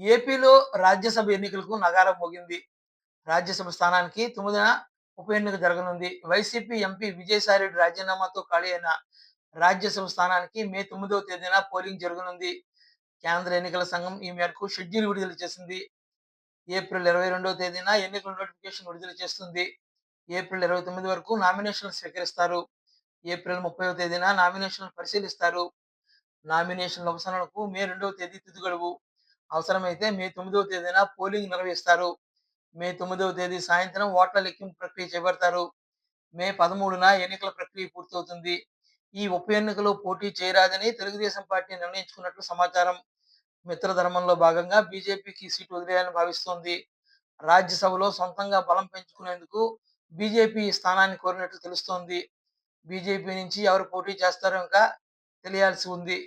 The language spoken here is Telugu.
ఏపీలో రాజ్యసభ ఎన్నికలకు నగారం మోగింది. రాజ్యసభ స్థానానికి తొమ్మిదిన ఉప ఎన్నిక జరగనుంది. వైసీపీ ఎంపీ విజయసాయిరెడ్డి రాజీనామాతో ఖాళీ అయిన రాజ్యసభ స్థానానికి మే తొమ్మిదవ తేదీన పోలింగ్ జరగనుంది. కేంద్ర ఎన్నికల సంఘం ఈ మేరకు షెడ్యూల్ విడుదల చేసింది. ఏప్రిల్ ఇరవై రెండవ తేదీన ఎన్నికల నోటిఫికేషన్ విడుదల చేస్తుంది. ఏప్రిల్ ఇరవై తొమ్మిది వరకు నామినేషన్లు స్వీకరిస్తారు. ఏప్రిల్ ముప్పైవ తేదీన నామినేషన్లు పరిశీలిస్తారు. నామినేషన్ల ఉపసంహరణకు మే రెండవ తేదీ తుది గడువు. అవసరమైతే మే తొమ్మిదవ తేదీన పోలింగ్ నిర్వహిస్తారు. మే తొమ్మిదవ తేదీ సాయంత్రం ఓట్ల లెక్కింపు ప్రక్రియ చేపడతారు. మే పదమూడున ఎన్నికల ప్రక్రియ పూర్తవుతుంది. ఈ ఉప ఎన్నికలో పోటీ చేయరాదని తెలుగుదేశం పార్టీ నిర్ణయించుకున్నట్లు సమాచారం. మిత్రధర్మంలో భాగంగా బీజేపీకి సీటు వదిలేయాలని భావిస్తోంది. రాజ్యసభలో సొంతంగా బలం పెంచుకునేందుకు బీజేపీ స్థానాన్ని కోరినట్లు తెలుస్తోంది. బీజేపీ నుంచి ఎవరు పోటీ చేస్తారో ఇంకా తెలియాల్సి ఉంది.